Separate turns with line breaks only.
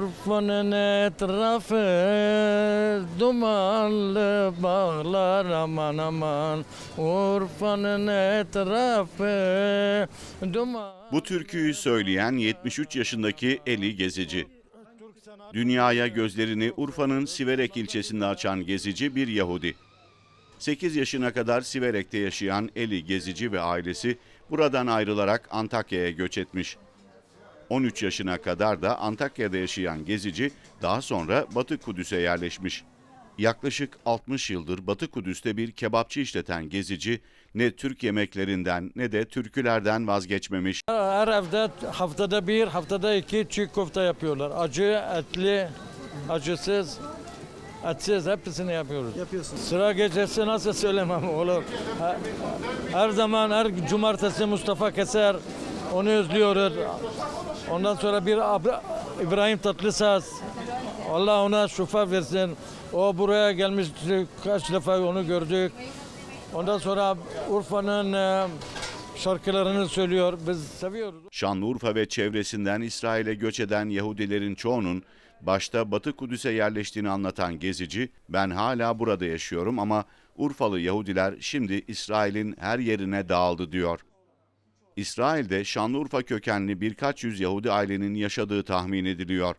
Urfa'nın etrafı dumanlı bağlar aman aman Urfa'nın etrafı duman
Bu türküyü söyleyen 73 yaşındaki Eli Gezici. Dünyaya gözlerini Urfa'nın Siverek ilçesinde açan Gezici bir Yahudi. 8 yaşına kadar Siverek'te yaşayan Eli Gezici ve ailesi buradan ayrılarak Antakya'ya göç etmiş. 13 yaşına kadar da Antakya'da yaşayan Gezici daha sonra Batı Kudüs'e yerleşmiş. Yaklaşık 60 yıldır Batı Kudüs'te bir kebapçı işleten Gezici ne Türk yemeklerinden ne de türkülerden vazgeçmemiş.
Her evde haftada bir, haftada iki çiğ köfte yapıyorlar. Acı, etli, acısız, etsiz hepsini yapıyoruz.
Yapıyorsunuz.
Sıra gecesi nasıl söylemem olur. Her, her zaman her cumartesi Mustafa Keser onu özlüyoruz. Ondan sonra bir İbrahim Tatlıses. Allah ona şifa versin. O buraya gelmişti. Kaç defa onu gördük. Ondan sonra Urfa'nın e, şarkılarını söylüyor. Biz seviyoruz.
Şanlıurfa ve çevresinden İsrail'e göç eden Yahudilerin çoğunun başta Batı Kudüs'e yerleştiğini anlatan Gezici, ben hala burada yaşıyorum ama Urfalı Yahudiler şimdi İsrail'in her yerine dağıldı diyor. İsrail'de Şanlıurfa kökenli birkaç yüz Yahudi ailenin yaşadığı tahmin ediliyor.